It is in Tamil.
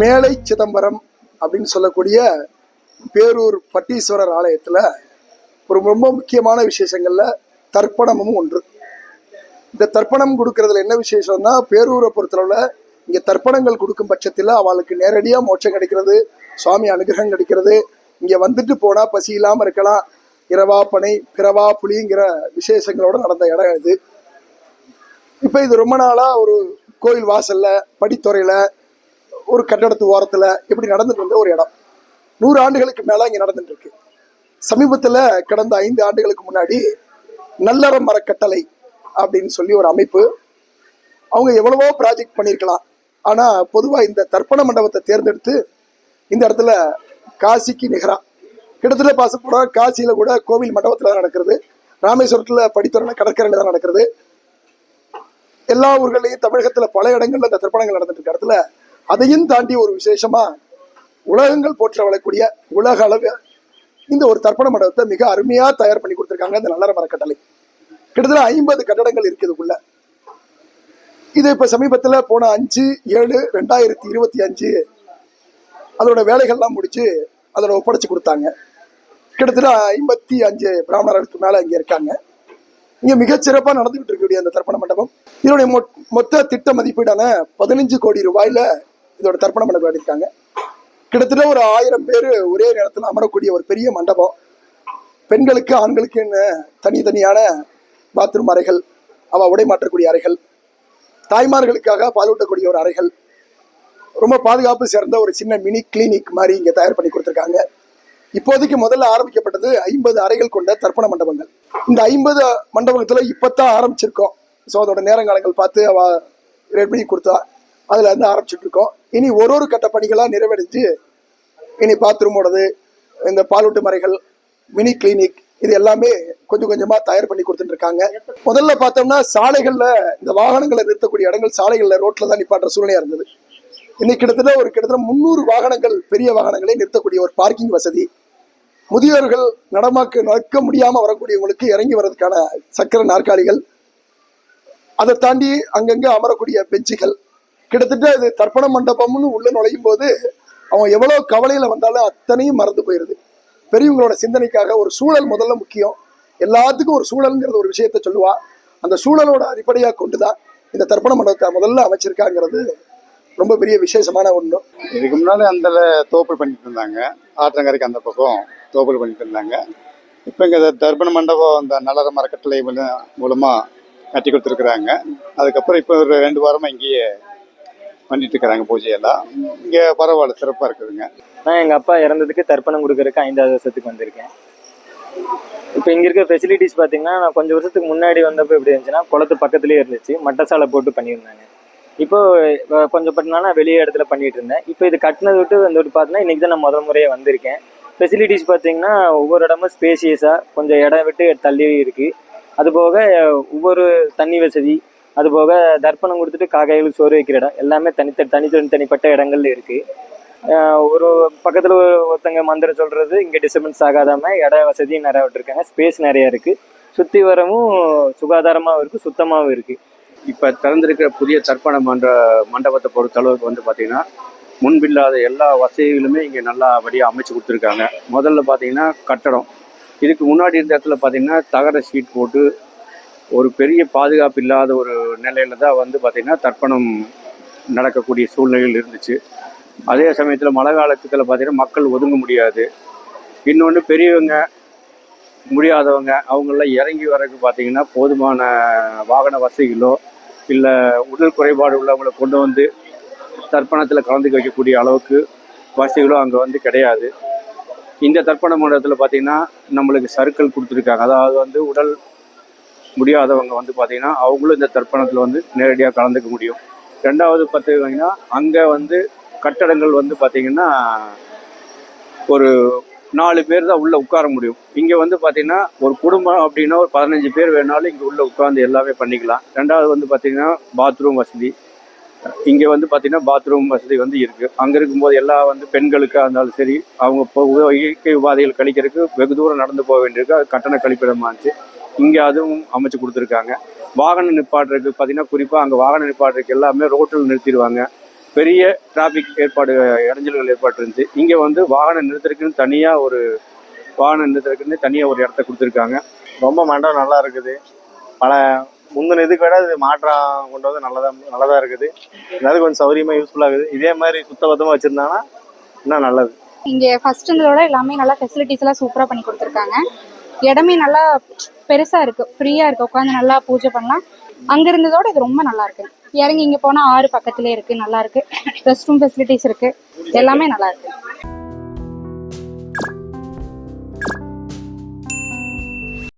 மேலை சிதம்பரம் அப்படின்னு சொல்லக்கூடிய பேரூர் பட்டீஸ்வரர் ஆலயத்தில் ஒரு ரொம்ப முக்கியமான விசேஷங்களில் தர்ப்பணமும் ஒன்று. இந்த தர்ப்பணம் கொடுக்கறதுல என்ன விசேஷம்னா பேரூரை பொறுத்தளவில் இங்கே தர்ப்பணங்கள் கொடுக்கும் பட்சத்தில் அவளுக்கு நேரடியாக மோட்சம் கிடைக்கிறது சுவாமி அனுகிரகம் கிடைக்கிறது. இங்கே வந்துட்டு போனால் பசி இல்லாமல் இருக்கலாம். இரவா பனை பிறவா புலிங்கிற விசேஷங்களோட நடந்த இடம் இது. இப்போ இது ரொம்ப நாளாக ஒரு கோயில் வாசலில் படித்துறையில் ஒரு கட்டடத்து ஓரத்தில் இப்படி நடந்துட்டு இருந்த ஒரு இடம். நூறு ஆண்டுகளுக்கு மேலே இங்கே நடந்துட்டு இருக்கு. சமீபத்தில் கடந்த ஐந்து ஆண்டுகளுக்கு முன்னாடி நல்லற மரக்கட்டளை அப்படின்னு சொல்லி ஒரு அமைப்பு. அவங்க எவ்வளவோ ப்ராஜெக்ட் பண்ணியிருக்கலாம் ஆனால் பொதுவாக இந்த தர்ப்பண மண்டபத்தை தேர்ந்தெடுத்து இந்த இடத்துல காசிக்கு நிகராக கிட்டத்தட்ட பாசப்போட காசியில் கூட கோவில் மண்டபத்தில் தான் நடக்கிறது. ராமேஸ்வரத்தில் படித்துறையில் கடற்கரையில் தான் நடக்கிறது. எல்லா ஊர்களையும் தமிழகத்தில் பல இடங்களில் இந்த தர்ப்பணங்கள் நடந்துட்டு இருக்க இடத்துல அதையும் தாண்டி ஒரு விசேஷமா உலகங்கள் போற்ற வளரக்கூடிய உலக அளவு இந்த ஒரு தர்ப்பண மண்டபத்தை மிக அருமையா தயார் பண்ணி கொடுத்துருக்காங்க இந்த நல்லற மரக்கட்டளை கிட்டத்தட்ட ஐம்பது கட்டடங்கள் இருக்குதுக்குள்ள இது இப்ப சமீபத்துல போன அஞ்சு ஏழு ரெண்டாயிரத்தி இருபத்தி அஞ்சு அதோட வேலைகள்லாம் முடிச்சு அதோட ஒப்படைச்சு கொடுத்தாங்க. கிட்டத்தட்ட ஐம்பத்தி அஞ்சு பிராமணர்களுக்கு மேல இங்க இருக்காங்க. இங்க மிகச்சிறப்பா நடந்துகிட்டு இருக்கக்கூடிய அந்த தர்ப்பண மண்டபம். இதனுடைய மொ- மொத்த திட்ட மதிப்பீடான பதினஞ்சு கோடி ரூபாயில இதோட தர்ப்பண மண்டபம் கட்டியிருக்காங்க. கிட்டத்தட்ட ஒரு ஆயிரம் பேர் ஒரே நேரத்தில் அமரக்கூடிய ஒரு பெரிய மண்டபம். பெண்களுக்கு ஆண்களுக்குன்னு தனித்தனியான பாத்ரூம் அறைகள் அவ உடை மாற்றக்கூடிய அறைகள் தாய்மார்களுக்காக பாலூட்டக்கூடிய ஒரு அறைகள் ரொம்ப பாதுகாப்பு சேர்ந்த ஒரு சின்ன மினி கிளினிக் மாதிரி இங்கே தயார் பண்ணி கொடுத்துருக்காங்க. இப்போதைக்கு முதல்ல ஆரம்பிக்கப்பட்டது ஐம்பது அறைகள் கொண்ட தர்ப்பண மண்டபங்கள். இந்த ஐம்பது மண்டபத்தில் இப்போ தான் ஆரம்பிச்சிருக்கோம். ஸோ அதோட நேரங்காலங்கள் பார்த்து அவ ரெடி பண்ணி கொடுத்தா அதில் இருந்து ஆரம்பிச்சுட்டு இருக்கோம். இனி ஒரு ஒரு கட்ட பணிகளாக நிறைவடைஞ்சு இனி பாத்ரூமோடது இந்த பாலூட்டு மறைகள் மினி கிளினிக் இது எல்லாமே கொஞ்சம் கொஞ்சமாக தயார் பண்ணி கொடுத்துட்டு இருக்காங்க. முதல்ல பார்த்தோம்னா சாலைகளில் இந்த வாகனங்களை நிறுத்தக்கூடிய இடங்கள் சாலைகளில் ரோட்டில் தான் நிப்பாட்டுற சூழ்நிலையாக இருந்தது. இன்னைக்கு கிட்டத்தட்ட ஒரு கிட்டத்தட்ட முந்நூறு வாகனங்கள் பெரிய வாகனங்களை நிறுத்தக்கூடிய ஒரு பார்க்கிங் வசதி. முதியோர்கள் நடமாக்க நடக்க முடியாம வரக்கூடியவங்களுக்கு இறங்கி வர்றதுக்கான சக்கர நாற்காலிகள். அதை தாண்டி அங்கங்க அமரக்கூடிய பெஞ்சுகள். கிட்டத்தட்ட அது தர்ப்பண மண்டபம்னு உள்ள நுழையும் போது அவன் எவ்வளோ கவலையில் வந்தாலும் அத்தனையும் மறந்து போயிடுது பெரியவங்களோட சிந்தனைக்காக ஒரு சூழல் முதல்ல முக்கியம். எல்லாத்துக்கும் ஒரு சூழல்ங்கிறது ஒரு விஷயத்த சொல்லுவா. அந்த சூழலோட அடிப்படையாக கொண்டு தான் இந்த தர்ப்பண மண்டபத்தை முதல்ல அமைச்சிருக்காங்கிறது ரொம்ப பெரிய விசேஷமான ஒன்று இதுக்கு முன்னாடி அந்த தோப்பு பண்ணிட்டு இருந்தாங்க. ஆற்றங்கரைக்கு அந்த பக்கம் தோப்புகள் பண்ணிட்டு இருந்தாங்க. இப்போ இங்கே தர்ப்பண மண்டபம் அந்த நலர மரக்கட்டளை மூலமாக கட்டி கொடுத்துருக்குறாங்க. அதுக்கப்புறம் இப்போ ஒரு ரெண்டு வாரமாக இங்கேயே பண்ணிட்டு இருக்கிறாங்க பூஜையெல்லாம். இங்கே பரவாயில்ல சிறப்பாக இருக்குதுங்க. நான் எங்கள் அப்பா இறந்ததுக்கு தர்ப்பணம் கொடுக்கறதுக்கு ஐந்தாவது வருஷத்துக்கு வந்திருக்கேன். இப்போ இங்கே இருக்க ஃபெசிலிட்டிஸ் பார்த்தீங்கன்னா நான் கொஞ்சம் வருஷத்துக்கு முன்னாடி வந்தப்போ எப்படி இருந்துச்சுன்னா குளத்து பக்கத்துலேயே இருந்துச்சு. மட்டசாலை போட்டு பண்ணியிருந்தாங்க. இப்போ கொஞ்சம் பட்டினா வெளியே இடத்துல பண்ணிட்டு இருந்தேன். இப்போ இது கட்டினது விட்டு வந்து விட்டு பார்த்தீங்கன்னா இன்றைக்கி தான் நான் முதல் முறையாக வந்திருக்கேன். ஃபெசிலிட்டிஸ் பார்த்தீங்கன்னா ஒவ்வொரு இடமும் ஸ்பேசியஸாக கொஞ்சம் இடம் விட்டு தள்ளி இருக்குது அதுபோக ஒவ்வொரு தண்ணி வசதி அதுபோக தர்ப்பணம் கொடுத்துட்டு காக்கைகளுக்கு சோறு வைக்கிற இடம். எல்லாமே தனித்த தனி தனிப்பட்ட இடங்கள்ல இருக்குது ஒரு பக்கத்தில் ஒருத்தங்க மந்திரம் சொல்கிறது இங்கே டிஸ்டர்பன்ஸ் ஆகாதாமல் இட வசதியும் நிறையா விட்டுருக்காங்க. ஸ்பேஸ் நிறையா இருக்குது சுற்றி வரவும் சுகாதாரமாகவும் இருக்குது சுத்தமாகவும் இருக்குது இப்போ திறந்திருக்கிற புதிய தர்ப்பண மன்ற மண்டபத்தை பொறுத்த அளவுக்கு வந்து பார்த்திங்கன்னா முன்பில்லாத எல்லா வசதிகளுமே இங்கே நல்லபடியாக அமைச்சு கொடுத்துருக்காங்க. முதல்ல பார்த்தீங்கன்னா கட்டடம். இதுக்கு முன்னாடி இருந்த இடத்துல பார்த்தீங்கன்னா தகர ஷீட் போட்டு ஒரு பெரிய பாதுகாப்பு இல்லாத ஒரு நிலையில தான் வந்து பார்த்திங்கன்னா தர்ப்பணம் நடக்கக்கூடிய சூழ்நிலைகள் இருந்துச்சு. அதே சமயத்தில் மழை காலத்துல பார்த்திங்கன்னா மக்கள் ஒதுங்க முடியாது. இன்னொன்று பெரியவங்க முடியாதவங்க அவங்களாம் இறங்கி வரக்கு பார்த்தீங்கன்னா போதுமான வாகன வசதிகளோ இல்லை உடல் குறைபாடு உள்ளவங்களை கொண்டு வந்து தர்ப்பணத்தில் கலந்துக்க வைக்கக்கூடிய அளவுக்கு வசதிகளோ அங்கே வந்து கிடையாது. இந்த தர்ப்பண மண்டலத்தில் பார்த்தீங்கன்னா நம்மளுக்கு சருக்கள் கொடுத்துருக்காங்க. அதாவது வந்து உடல் முடியாதவங்க வந்து பார்த்தீங்கன்னா அவங்களும் இந்த தர்ப்பணத்தில் வந்து நேரடியாக கலந்துக்க முடியும். ரெண்டாவது பார்த்தீங்கன்னா அங்கே வந்து கட்டடங்கள் வந்து பார்த்திங்கன்னா ஒரு நாலு பேர் தான் உள்ளே உட்கார முடியும். இங்கே வந்து பார்த்திங்கன்னா ஒரு குடும்பம் அப்படின்னா ஒரு பதினஞ்சு பேர் வேணாலும் இங்கே உள்ளே உட்காந்து எல்லாமே பண்ணிக்கலாம். ரெண்டாவது வந்து பார்த்திங்கன்னா பாத்ரூம் வசதி. இங்கே வந்து பார்த்திங்கன்னா பாத்ரூம் வசதி வந்து இருக்குது அங்கே இருக்கும்போது எல்லா வந்து பெண்களுக்காக இருந்தாலும் சரி அவங்க இப்போ இயற்கை உபாதைகள் கழிக்கிறதுக்கு வெகு தூரம் நடந்து போக வேண்டியிருக்கு. அது கட்டண கழிப்பிடமாக இருந்துச்சு. இங்கே அதுவும் அமைச்சு கொடுத்துருக்காங்க. வாகனம் நிப்பாட்டுறதுக்கு பார்த்தீங்கன்னா குறிப்பாக அங்கே வாகனம் நிப்பாட்டுறதுக்கு எல்லாமே ரோட்டில் நிறுத்திடுவாங்க. பெரிய டிராஃபிக் ஏற்பாடு இடைஞ்சல்கள் ஏற்பாடு இருந்துச்சு. இங்கே வந்து வாகனம் நிறுத்துறதுக்குன்னு தனியாக ஒரு வாகனம் நிறுத்துறதுக்குன்னு தனியாக ஒரு இடத்த கொடுத்துருக்காங்க. ரொம்ப மண்டபம் நல்லா இருக்குது. பல முந்தின இதுக்கு விட இது மாற்றம் கொண்டு வந்து நல்லதா நல்லதா இருக்குது. அதாவது கொஞ்சம் சௌரியமா யூஸ்ஃபுல்லாக இருக்குது. இதே மாதிரி சுத்தபத்தமாக வச்சிருந்தாங்கன்னா இன்னும் நல்லது. இங்கே ஃபர்ஸ்ட் இருந்ததோட எல்லாமே நல்லா ஃபெசிலிட்டிஸ் எல்லாம் சூப்பராக பண்ணி கொடுத்துருக்காங்க. இடமே நல்லா பெருசாக இருக்கு. ஃப்ரீயாக இருக்கு. உட்காந்து நல்லா பூஜை பண்ணலாம். அங்கே இருந்ததோட இது ரொம்ப நல்லா இருக்கு. இறங்கி இங்கே போனால் ஆறு பக்கத்துலேயே இருக்கு. நல்லா இருக்கு. ரெஸ்ட் ரூம் ஃபெசிலிட்டிஸ் இருக்கு. எல்லாமே நல்லா இருக்கு.